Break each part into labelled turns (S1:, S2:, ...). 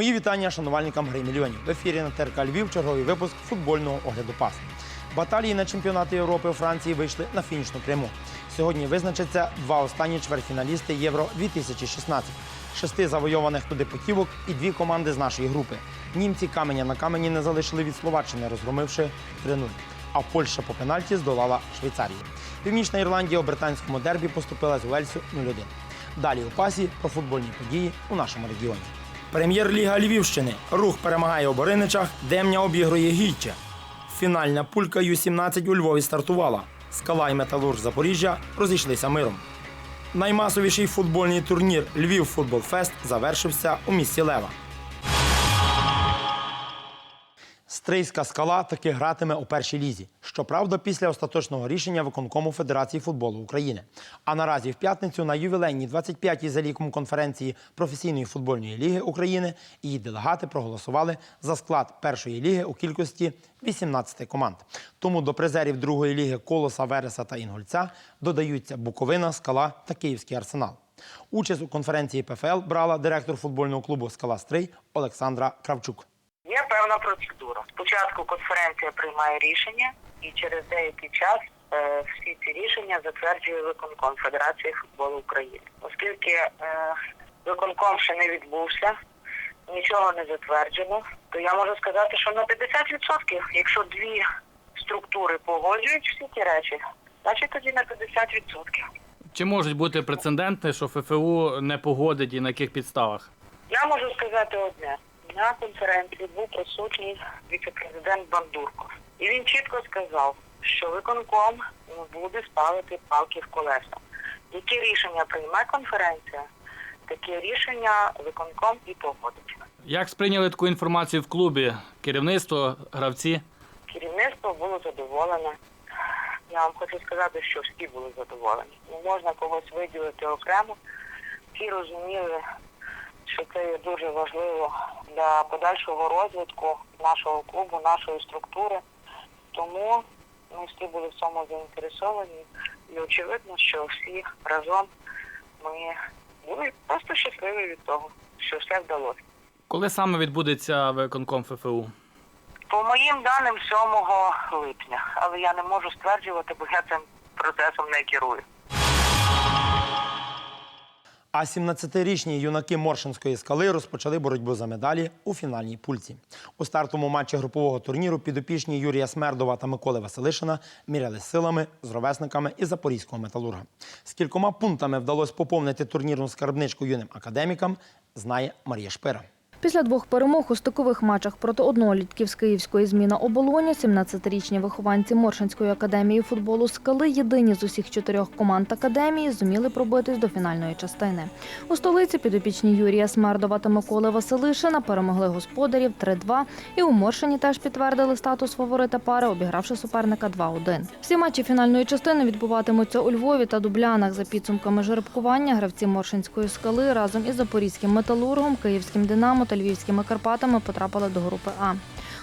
S1: Мої вітання шанувальникам гри мільйонів. В ефірі на ТРК Львів черговий випуск футбольного огляду пас. Баталії на чемпіонати Європи у Франції вийшли на фінішну пряму. Сьогодні визначаться два останні чвертьфіналісти Євро 2016. Шести завойованих туди путівок і дві команди з нашої групи. Німці каменя на камені не залишили від Словаччини, розгромивши 3-0. А Польща по пенальті здолала Швейцарію. Північна Ірландія у британському дербі поступила з Уельсу 0-1. Далі у пасі про футбольні події у нашому регіоні. Прем'єр-ліга Львівщини. Рух перемагає у Бориничах, Демня обігрує Гіччя. Фінальна пулька Ю-17 у Львові стартувала. Скала і Металург Запоріжжя розійшлися миром. Наймасовіший футбольний турнір Львів Футбол Фест завершився у місті Лева. Стрийська скала таки гратиме у першій лізі. Щоправда, після остаточного рішення виконкому Федерації футболу України. А наразі в п'ятницю на ювілейній 25-й за ліком конференції професійної футбольної ліги України її делегати проголосували за склад першої ліги у кількості 18 команд. Тому до призерів другої ліги Колоса, Вереса та Інгульця додаються Буковина, Скала та Київський арсенал. Участь у конференції ПФЛ брала директор футбольного клубу Скала Стрий Олександра Кравчук.
S2: Певна процедура. Спочатку конференція приймає рішення, і через деякий час е, всі ці рішення затверджує виконком Федерації футболу України. Оскільки е, виконком ще не відбувся, нічого не затверджено, то я можу сказати, що на 50%, якщо дві структури погоджують всі ті речі, значить тоді на 50%.
S3: Чи можуть бути прецеденти, що ФФУ не погодить і на яких підставах?
S2: Я можу сказати одне. На конференції був присутній віце-президент Бандурко. І він чітко сказав, що виконком буде ставити палки в колеса. Які рішення прийме конференція, таке рішення виконком і погодить.
S3: Як сприйняли таку інформацію в клубі? Керівництво, гравці?
S2: Керівництво було задоволене. Я вам хочу сказати, що всі були задоволені. Не можна когось виділити окремо. Всі розуміли, що це є дуже важливо для подальшого розвитку нашого клубу, нашої структури. Тому ми всі були в цьому заінтересовані. І очевидно, що всі разом ми були просто щасливі від того, що все вдалося.
S3: Коли саме відбудеться виконком ФФУ?
S2: По моїм даним 7 липня, але я не можу стверджувати, бо я цим процесом не керую.
S1: А 17-річні юнаки Моршинської скали розпочали боротьбу за медалі у фінальній пульці. У стартовому матчі групового турніру підопічні Юрія Смердова та Миколи Василишина мірялись силами з ровесниками із запорізького металурга. З кількома пунктами вдалося поповнити турнірну скарбничку юним академікам, знає Марія Шпира.
S4: Після двох перемог у стикових матчах проти однолітків з Київської зміна оболоні 17-річні вихованці Моршинської академії футболу «Скали» єдині з усіх чотирьох команд академії зуміли пробитись до фінальної частини. У столиці підопічні Юрія Смердова та Миколи Василишина перемогли господарів 3-2 і у Моршині теж підтвердили статус фаворита пари, обігравши суперника 2-1. Всі матчі фінальної частини відбуватимуться у Львові та Дублянах. За підсумками жеребкування гравці Моршинської скали разом із запорізьким металургом, київським Динамо та львівськими Карпатами потрапили до групи А.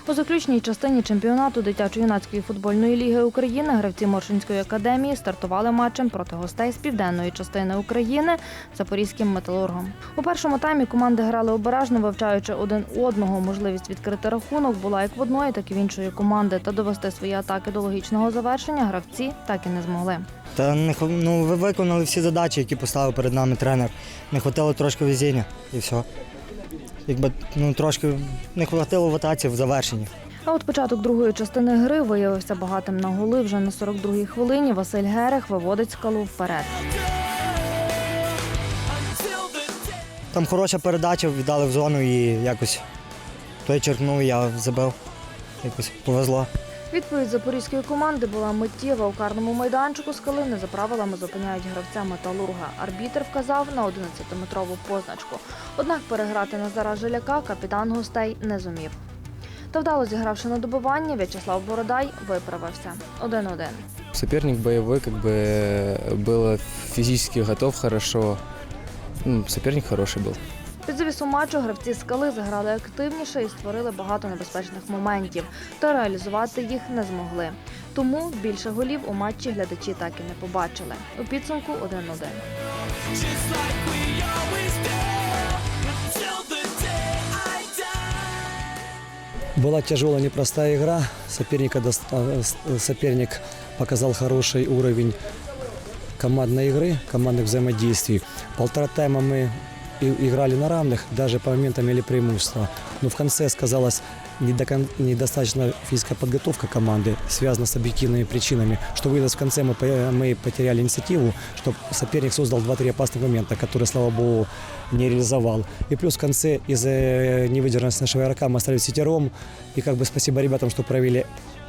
S4: У заключній частині чемпіонату дитячо-юнацької футбольної ліги України гравці Моршинської академії стартували матчем проти гостей з південної частини України запорізьким металургом. У першому таймі команди грали обережно, вивчаючи один одного. Можливість відкрити рахунок була як в одної, так і в іншої команди. Та довести свої атаки до логічного завершення гравці так і не змогли.
S5: Та не ну, ви виконали всі задачі, які поставив перед нами тренер. Не хватило трошки везіння і все. Якби ну, трошки не хватило в атаці в завершенні.
S4: А от початок другої частини гри виявився багатим на голи. Вже на 42-й хвилині Василь Герех виводить скалу вперед.
S5: Там хороша передача, віддали в зону і якось той черкнув, я забив. Якось повезло.
S4: Відповідь запорізької команди була миттєва у карному майданчику. Скали не за правилами зупиняють гравця металурга. Арбітр вказав на 11-метрову позначку. Однак переграти Назара Жиляка капітан гостей не зумів. Та вдало зігравши на добивання, В'ячеслав Бородай виправився 1-1.
S6: Соперник боевой, как бы э, был физически готов хорошо. Ну, Соперник хороший был.
S4: Під завісу матчу гравці скали заграли активніше і створили багато небезпечних моментів, та реалізувати їх не змогли. Тому більше голів у матчі глядачі так і не побачили. У підсумку 1-1.
S7: just like we always do. Till the day I Была тяжелая, непростая игра. Соперника, дос- а, с- соперник показал хороший уровень командной игры, командных взаимодействий. Полтора тайма мы и- играли на равных, даже по моментам имели преимущество. Но в конце сказалась недокон- недостаточно физическая подготовка команды, связана с объективными причинами, что выдаст в конце мы, по- мы потеряли инициативу, что соперник создал 2-3 опасных момента, которые, слава богу, не реализовал. И плюс в конце из-за невыдержанности нашего игрока мы остались втером. И как бы спасибо ребятам, что проявили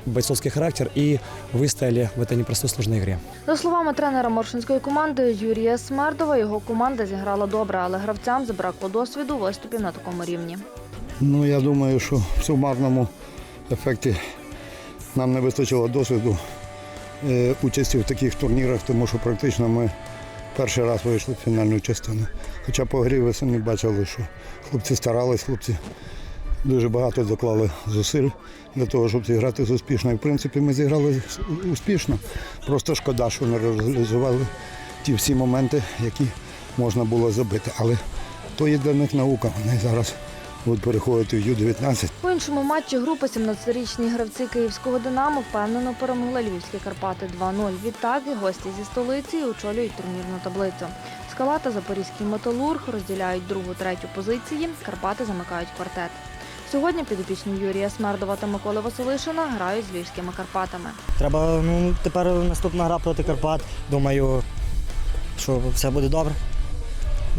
S7: бойцовский характер и выстояли в этой непростой сложной игре.
S4: За словами тренера Моршинської команди Юрія Смердова, його команда зіграла добре, але гравцям забракло досвіду виступів на такому рівні.
S8: Ну, я думаю, що в сумарному ефекті нам не вистачило досвіду е, участі в таких турнірах, тому що практично ми перший раз вийшли в фінальну частину. Хоча по грі ви самі бачили, що хлопці старались, хлопці дуже багато доклали зусиль для того, щоб зіграти з успішно. І в принципі ми зіграли успішно. Просто шкода, що не реалізували ті всі моменти, які можна було забити. Але то є для них наука. Вони зараз будуть переходити в Ю-19.
S4: У іншому матчі групи 17-річні гравці київського Динамо впевнено перемогли львівські Карпати 2-0. Відтак і гості зі столиці очолюють турнірну таблицю. Скала та Запорізький металург розділяють другу-третю позиції. Карпати замикають квартет. Сьогодні підопічні Юрія Смердова та Миколи Василишина грають з львівськими Карпатами.
S5: Треба ну, тепер наступна гра проти Карпат. Думаю, що все буде добре.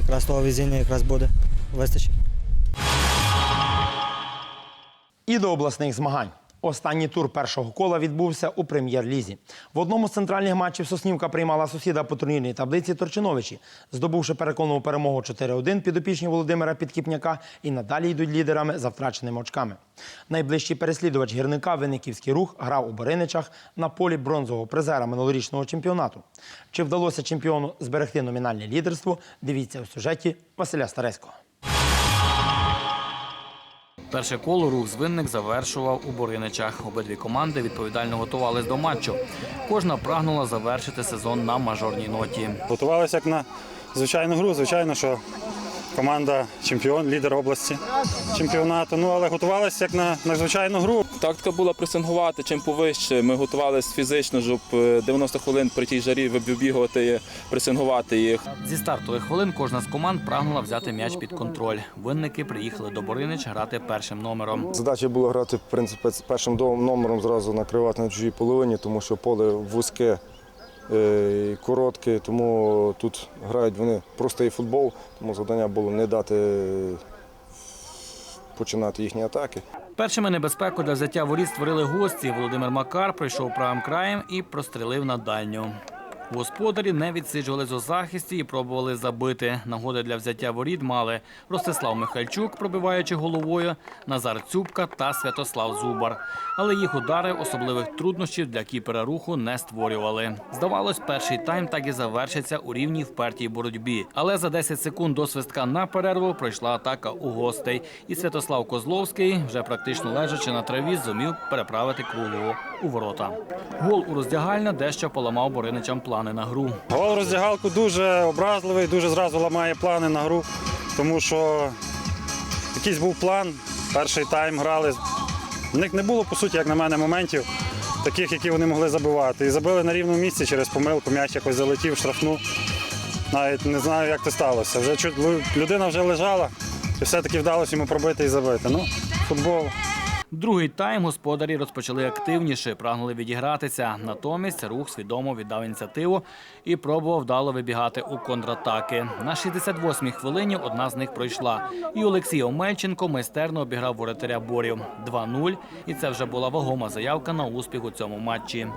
S5: Якраз того везіння якраз буде. Вистачить.
S1: І до обласних змагань. Останній тур першого кола відбувся у прем'єр-лізі. В одному з центральних матчів Соснівка приймала сусіда по турнірній таблиці Торчиновичі. Здобувши переконливу перемогу 4-1, підопічні Володимира Підкіпняка і надалі йдуть лідерами за втраченими очками. Найближчий переслідувач гірника Винниківський рух грав у Бориничах на полі бронзового призера минулорічного чемпіонату. Чи вдалося чемпіону зберегти номінальне лідерство? Дивіться у сюжеті Василя Старецького.
S3: Перше коло рух звинник завершував у Бориничах. Обидві команди відповідально готувались до матчу. Кожна прагнула завершити сезон на мажорній ноті.
S9: Готувалися як на звичайну гру. Звичайно, що команда чемпіон, лідер області чемпіонату. Ну але готувалися як на, на звичайну гру.
S10: Тактика була пресингувати чим повище. Ми готувалися фізично, щоб е, 90 хвилин при тій жарі вибігувати, пресингувати їх.
S3: Зі стартових хвилин кожна з команд прагнула взяти м'яч під контроль. Винники приїхали до Боринич грати першим номером.
S11: Задача була грати в принципі, з першим номером зразу накривати на чужій половині, тому що поле вузьке е, і коротке, тому тут грають вони простий футбол, тому завдання було не дати е, починати їхні атаки.
S3: Першими небезпеку для взяття воріт створили гості. Володимир Макар пройшов правим краєм і прострелив на дальню. Господарі не відсиджувались у захисті і пробували забити. Нагоди для взяття воріт мали Ростислав Михальчук, пробиваючи головою, Назар Цюбка та Святослав Зубар. Але їх удари особливих труднощів для кіпера руху не створювали. Здавалось, перший тайм так і завершиться у рівній впертій боротьбі. Але за 10 секунд до свистка на перерву пройшла атака у гостей. І Святослав Козловський, вже практично лежачи на траві, зумів переправити круглого у ворота. Гол у роздягальня дещо поламав бориничам плани на гру.
S9: Гол роздягалку дуже образливий, дуже зразу ламає плани на гру, тому що якийсь був план. Перший тайм грали. В них не було, по суті, як на мене, моментів таких, які вони могли забивати. І забили на рівному місці через помилку, м'яч якось залетів, штрафну. Навіть не знаю, як це сталося. Вже людина вже лежала, і все-таки вдалося йому пробити і забити. Ну, футбол.
S3: Другий тайм господарі розпочали активніше, прагнули відігратися. Натомість рух свідомо віддав ініціативу і пробував вдало вибігати у контратаки. На 68-й хвилині одна з них пройшла. І Олексій Омельченко майстерно обіграв воротаря Борів 2-0. І це вже була вагома заявка на успіх у цьому матчі.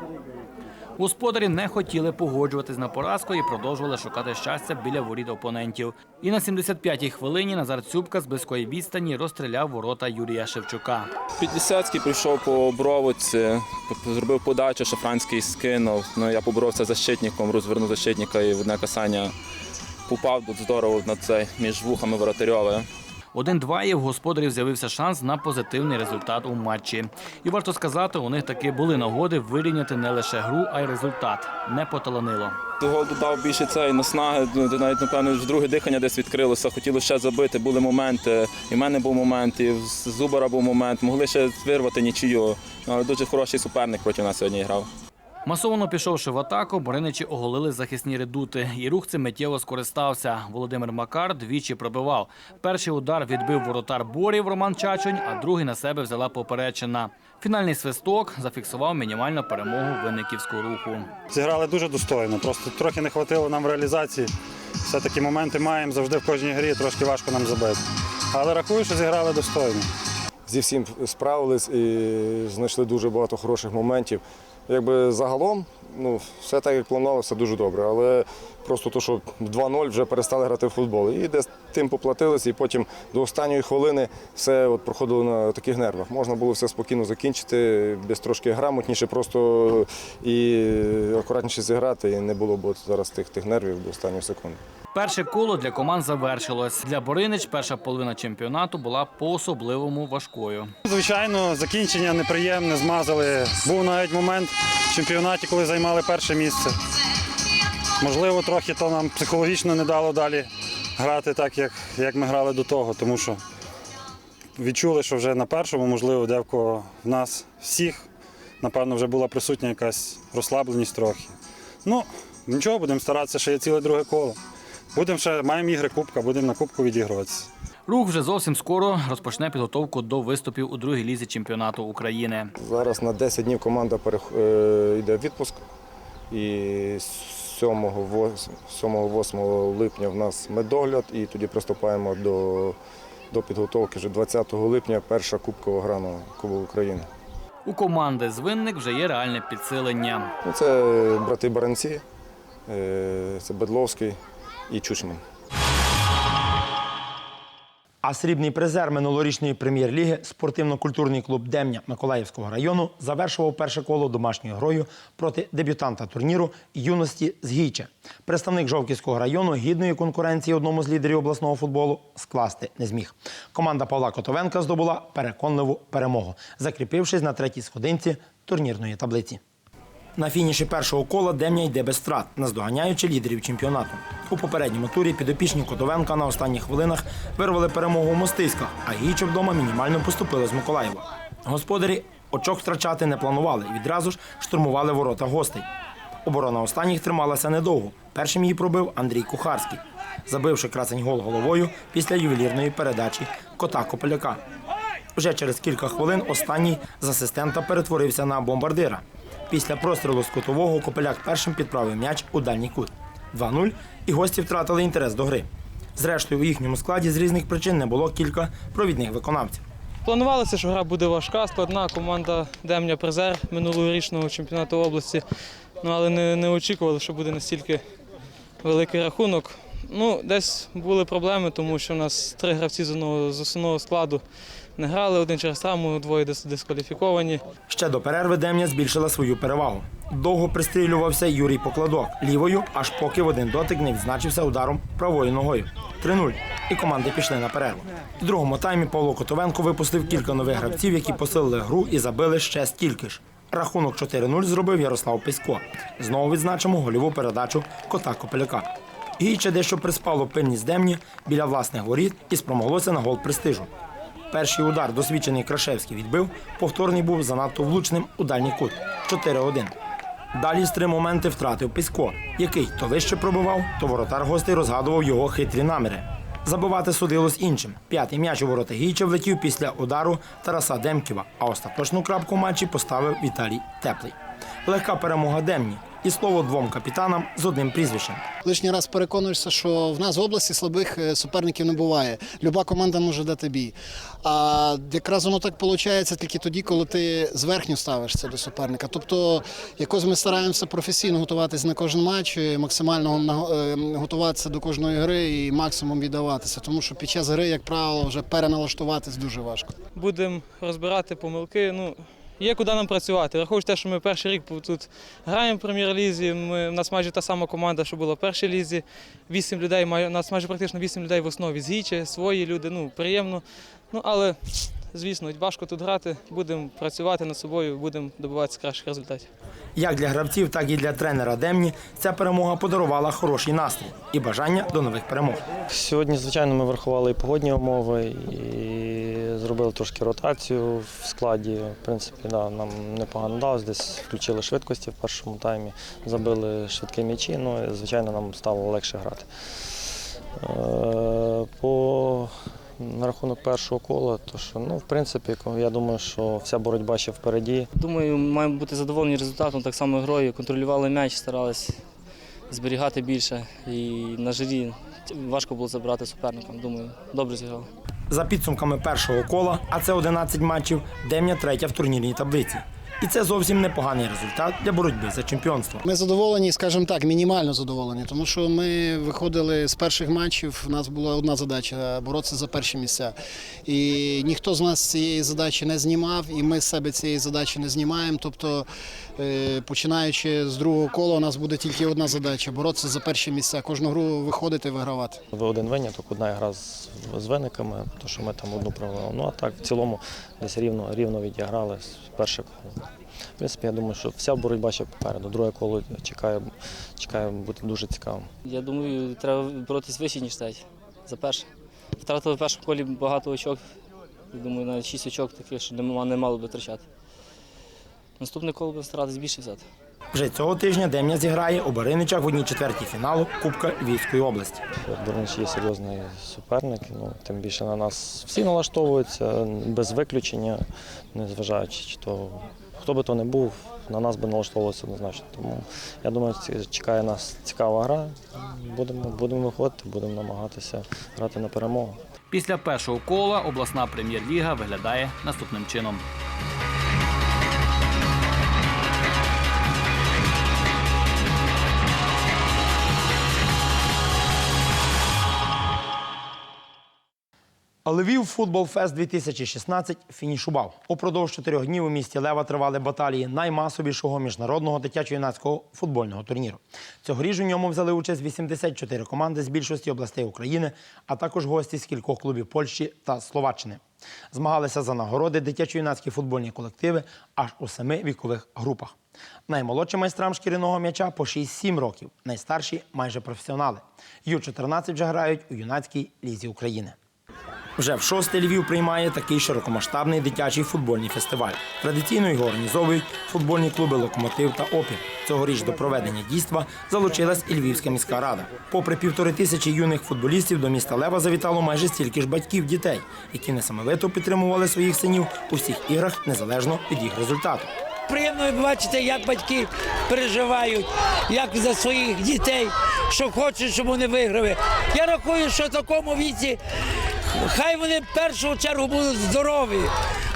S3: Господарі не хотіли погоджуватись на поразку і продовжували шукати щастя біля воріт опонентів. І на 75-й хвилині Назар Цюбка з близької відстані розстріляв ворота Юрія Шевчука.
S10: Підлісецький прийшов по бровиці, зробив подачу, Шафранський скинув. Ну, я поборовся защитником, розвернув защитника і в одне касання попав здорово на цей між вухами воротарьове.
S3: 1-2 і в господарів з'явився шанс на позитивний результат у матчі. І варто сказати, у них таки були нагоди вирівняти не лише гру, а й результат. Не поталанило.
S10: Гол додав більше цієї наснаги, ну, навіть, напевно, вже друге дихання десь відкрилося, хотіло ще забити, були моменти. І в мене був момент, і в Зубара був момент, могли ще вирвати нічию. Ну, Але дуже хороший суперник проти нас сьогодні грав.
S3: Масово пішовши в атаку, бориничі оголили захисні редути. І рух цим миттєво скористався. Володимир Макар двічі пробивав. Перший удар відбив воротар Борів Роман Чачунь, а другий на себе взяла поперечина. Фінальний свисток зафіксував мінімальну перемогу винниківського руху.
S9: Зіграли дуже достойно, просто трохи не вистачило нам в реалізації. Все-таки моменти маємо завжди в кожній грі, трошки важко нам забити. Але рахую, що зіграли достойно.
S11: Зі всім справились і знайшли дуже багато хороших моментів. Якби загалом, ну, все так, як планувалося, дуже добре. Але просто то, що 2-0 вже перестали грати в футбол. І десь тим поплатилися, і потім до останньої хвилини все от проходило на таких нервах. Можна було все спокійно закінчити, без трошки грамотніше, просто і акуратніше зіграти, і не було б зараз тих, тих нервів до останньої секунди.
S3: Перше коло для команд завершилось. Для Боринич перша половина чемпіонату була по-особливому важкою.
S9: Звичайно, закінчення неприємне, змазали. Був навіть момент в чемпіонаті, коли займали перше місце. Можливо, трохи то нам психологічно не дало далі грати так, як, як ми грали до того, тому що відчули, що вже на першому, можливо, де в в нас всіх, напевно, вже була присутня якась розслабленість трохи. Ну, нічого, будемо старатися, ще є ціле друге коло. Будемо ще, маємо ігри Кубка, будемо на Кубку відігруватися.
S3: Рух вже зовсім скоро розпочне підготовку до виступів у другій лізі чемпіонату України.
S11: Зараз на 10 днів команда е, йде в відпуск. І 7-8 липня в нас медогляд, і тоді приступаємо до, до підготовки. Вже 20 липня перша кубкова гра на Кубок України.
S3: У команди з винник вже є реальне підсилення.
S11: Ну, це брати Баранці, е, це Бедловський і Чучман.
S1: А срібний призер минулорічної прем'єр-ліги спортивно-культурний клуб Демня Миколаївського району завершував перше коло домашньою грою проти дебютанта турніру юності з Гійче. Представник Жовківського району гідної конкуренції одному з лідерів обласного футболу скласти не зміг. Команда Павла Котовенка здобула переконливу перемогу, закріпившись на третій сходинці турнірної таблиці. На фініші першого кола Демня йде без втрат, наздоганяючи лідерів чемпіонату. У попередньому турі підопічні Котовенка на останніх хвилинах вирвали перемогу у Мостиськах, а Гіче вдома мінімально поступили з Миколаєва. Господарі очок втрачати не планували і відразу ж штурмували ворота гостей. Оборона останніх трималася недовго. Першим її пробив Андрій Кухарський, забивши красень гол головою після ювелірної передачі кота Кополяка. Вже через кілька хвилин останній з асистента перетворився на бомбардира. Після прострілу з кутового Копеляк першим підправив м'яч у дальній кут. 2-0 і гості втратили інтерес до гри. Зрештою, у їхньому складі з різних причин не було кілька провідних виконавців.
S12: Планувалося, що гра буде важка, складна. Команда Демня призер минулорічного чемпіонату області. Ну, але не, не очікували, що буде настільки великий рахунок. Ну, десь були проблеми, тому що у нас три гравці з одного- з основного складу не грали, один через травму, двоє дис- дискваліфіковані.
S1: Ще до перерви Демня збільшила свою перевагу. Довго пристрілювався Юрій Покладок лівою, аж поки в один дотик не відзначився ударом правою ногою. 3-0. І команди пішли на перерву. В другому таймі Павло Котовенко випустив кілька нових гравців, які посилили гру і забили ще стільки ж. Рахунок 4-0 зробив Ярослав Писько. Знову відзначимо гольову передачу кота Копеляка. Гіче дещо приспало пильність Демні біля власних воріт і спромоглося на гол престижу. Перший удар досвідчений Крашевський відбив, повторний був занадто влучним у дальній кут 4-1. Далі з три моменти втратив Пісько, який то вище пробивав, то воротар гостей розгадував його хитрі наміри. Забивати судилось іншим. П'ятий м'яч у ворота Гійча влетів після удару Тараса Демківа, а остаточну крапку матчі поставив Віталій Теплий. Легка перемога Демні і слово двом капітанам з одним прізвищем.
S13: Лишній раз переконуєшся, що в нас в області слабих е, суперників не буває. Люба команда може дати бій. А якраз воно так виходить тільки тоді, коли ти зверхню ставишся до суперника. Тобто, якось ми стараємося професійно готуватися на кожен матч, максимально е, готуватися до кожної гри і максимум віддаватися. Тому що під час гри, як правило, вже переналаштуватись дуже важко.
S12: Будемо розбирати помилки. Ну, є куди нам працювати. Враховуючи те, що ми перший рік тут граємо в прем'єр-лізі. Ми, у нас майже та сама команда, що була в першій лізі. Вісім людей, у нас майже практично вісім людей в основі з Гічі, свої люди, ну, приємно. Ну, але, звісно, важко тут грати. Будемо працювати над собою, будемо добиватися кращих результатів.
S1: Як для гравців, так і для тренера Демні ця перемога подарувала хороший настрій і бажання до нових перемог.
S14: Сьогодні, звичайно, ми врахували і погодні умови, і зробили трошки ротацію в складі. В принципі, да, нам непогано вдалося. Десь включили швидкості в першому таймі, забили швидкі м'ячі, ну і, звичайно, нам стало легше грати. На рахунок першого кола, то що, ну, в принципі, я думаю, що вся боротьба ще впереді.
S15: Думаю, маємо бути задоволені результатом, так само грою. Контролювали м'яч, старалися зберігати більше. І на жирі важко було забрати суперникам. Думаю, добре зіграли.
S1: За підсумками першого кола, а це 11 матчів, Демня третя в турнірній таблиці. І це зовсім непоганий результат для боротьби за чемпіонство.
S13: Ми задоволені, скажімо так, мінімально задоволені, тому що ми виходили з перших матчів. У нас була одна задача боротися за перші місця. І ніхто з нас цієї задачі не знімав, і ми з себе цієї задачі не знімаємо. Тобто, е, починаючи з другого кола, у нас буде тільки одна задача боротися за перші місця. Кожну гру виходити, вигравати.
S14: Ви один виняток, одна гра з, з виниками, то що ми там одну провели. Ну а так в цілому десь рівно, рівно відіграли з перше коло. В принципі, я думаю, що вся боротьба ще попереду. Друге коло чекає, чекає бути дуже цікавим.
S15: Я думаю, треба боротись вище, ніж третє. За перше. Втратили в першому колі багато очок. Я Думаю, навіть 6 очок таких, що не, не мало би втрачати. Наступне коло буде старатись більше взяти.
S1: Вже цього тижня Демня зіграє у Бариничах в одній четвертій фіналу Кубка Львівської області.
S14: Борнич є серйозний суперник, ну, тим більше на нас всі налаштовуються без виключення, незважаючи, чи то хто би то не був, на нас би налаштовувалося однозначно. Тому я думаю, чекає нас цікава гра. Будемо, будемо виходити, будемо намагатися грати на перемогу.
S3: Після першого кола обласна прем'єр-ліга виглядає наступним чином.
S1: Львів Футбол Фест 2016 фінішував. Упродовж чотирьох днів у місті Лева тривали баталії наймасовішого міжнародного дитячо-юнацького футбольного турніру. Цьогоріч у ньому взяли участь 84 команди з більшості областей України, а також гості з кількох клубів Польщі та Словаччини. Змагалися за нагороди дитячо-юнацькі футбольні колективи аж у семи вікових групах. Наймолодшим майстрам шкіряного м'яча по 6-7 років, найстарші майже професіонали. Ю-14 вже грають у юнацькій лізі України. Вже в шосте Львів приймає такий широкомасштабний дитячий футбольний фестиваль. Традиційно його організовують футбольні клуби Локомотив та Опір. Цьогоріч до проведення дійства залучилась і Львівська міська рада. Попри півтори тисячі юних футболістів до міста Лева завітало майже стільки ж батьків дітей, які несамовито підтримували своїх синів у всіх іграх незалежно від їх результату.
S16: Приємно бачити, як батьки переживають, як за своїх дітей, що хочуть, щоб вони виграли. Я рахую, що в такому віці хай вони в першу чергу будуть здорові,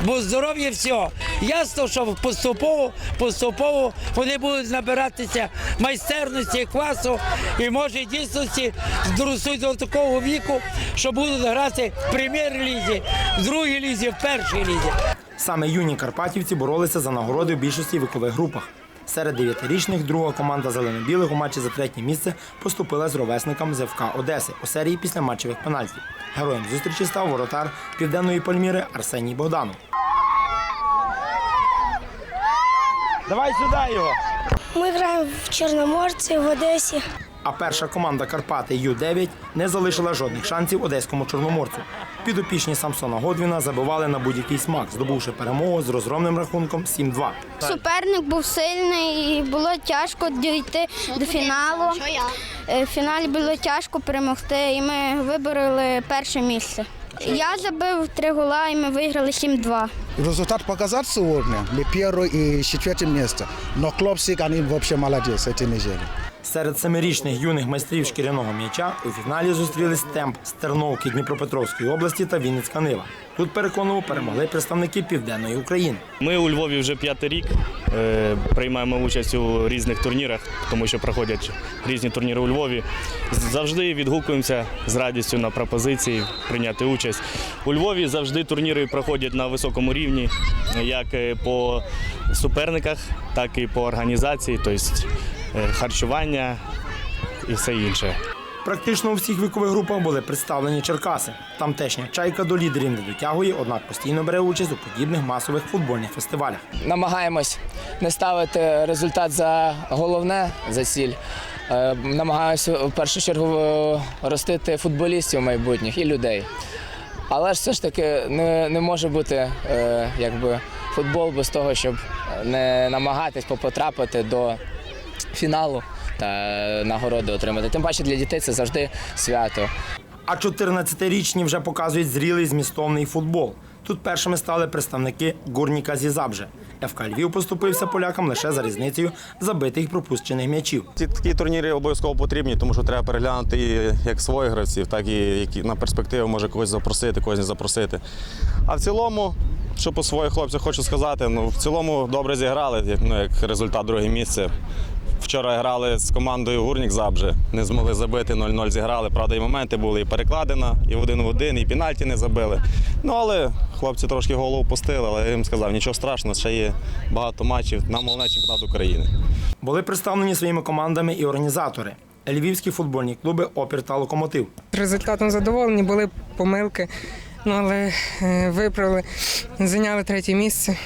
S16: бо здоров'я все. Ясно, що поступово, поступово вони будуть набиратися майстерності, класу і може дійсності зростуть до такого віку, що будуть грати в прем'єр-лізі, в другій лізі, в першій лізі.
S1: Саме юні карпатівці боролися за нагороди в більшості вікових групах. Серед дев'ятирічних друга команда зелено-білих у матчі за третє місце поступила з ровесником ЗФК Одеси у серії після матчевих пенальтів. Героєм зустрічі став воротар південної Пальміри Арсеній Богданов. Давай сюди його.
S17: Ми граємо в Чорноморці, в Одесі.
S1: А перша команда Карпати Ю-9 не залишила жодних шансів одеському чорноморцю. Підопічні Самсона Годвіна забивали на будь-який смак, здобувши перемогу з розгромним рахунком 7-2.
S17: Суперник був сильний і було тяжко дійти до фіналу. Е, В фіналі було тяжко перемогти, і ми вибороли перше місце. Я забив три гола і ми виграли 7-2.
S18: Результат показав сьогодні. Ми перше і четверте місце. Но Клопсик, вони взагалі молодец, ці недели.
S1: Серед семирічних юних майстрів шкіряного м'яча у фіналі зустрілись темп з Терновки Дніпропетровської області та Вінницька Нива. Тут переконливо перемогли представники південної України.
S19: Ми у Львові вже п'ятий рік е, приймаємо участь у різних турнірах, тому що проходять різні турніри у Львові. Завжди відгукуємося з радістю на пропозиції прийняти участь. У Львові завжди турніри проходять на високому рівні, як е, по суперниках, так і по організації, тобто е, харчування і все інше.
S1: Практично у всіх вікових групах були представлені Черкаси. Тамтешня чайка до лідерів не дотягує, однак постійно бере участь у подібних масових футбольних фестивалях.
S20: намагаємось не ставити результат за головне за ціль. Е, Намагаємося в першу чергу е, ростити футболістів майбутніх і людей. Але ж все ж таки не, не може бути е, якби, футбол без того, щоб не намагатись потрапити до фіналу та нагороди отримати. Тим паче для дітей це завжди свято.
S1: А 14-річні вже показують зрілий змістовний футбол. Тут першими стали представники Гурніка зі Забже. ФК Львів поступився полякам лише за різницею забитих пропущених м'ячів.
S21: Ці такі турніри обов'язково потрібні, тому що треба переглянути і як своїх гравців, так і які на перспективу може когось запросити, когось не запросити. А в цілому, що по своїх хлопцях хочу сказати, ну в цілому добре зіграли, ну, як результат друге місце. Вчора грали з командою Гурнік Забже, не змогли забити 0-0 зіграли. Правда, і моменти були і перекладена, і в один в один, і пенальті не забили. Ну але хлопці трошки голову пустили, але я їм сказав, нічого страшного, ще є багато матчів. Нам головне чемпіонат України.
S1: Були представлені своїми командами і організатори. Львівські футбольні клуби Опір та Локомотив.
S22: Результатом задоволені, були помилки, ну, але е, виправили, зайняли третє місце.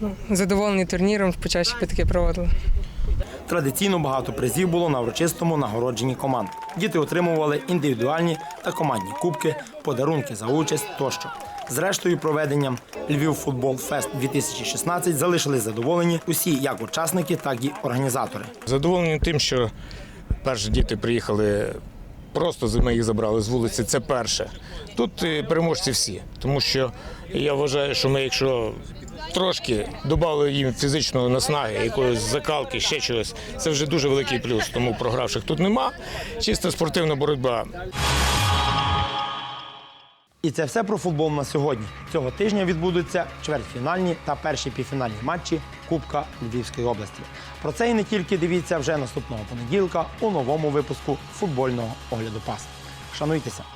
S22: Ну, Задоволені турніром, почаще би таке проводили.
S1: Традиційно багато призів було на урочистому нагородженні команд. Діти отримували індивідуальні та командні кубки, подарунки за участь тощо. Зрештою, проведенням Львів Футбол Фест 2016 залишили задоволені усі як учасники, так і організатори.
S23: Задоволені тим, що перші діти приїхали просто ми забрали з вулиці. Це перше. Тут е, переможці всі, тому що я вважаю, що ми, якщо трошки додали їм фізичної наснаги, якоїсь закалки, ще чогось, це вже дуже великий плюс. Тому програвших тут нема. Чисто спортивна боротьба.
S1: І це все про футбол на сьогодні. Цього тижня відбудуться чвертьфінальні та перші півфінальні матчі Кубка Львівської області. Про це і не тільки дивіться вже наступного понеділка у новому випуску футбольного огляду пас. Шануйтеся!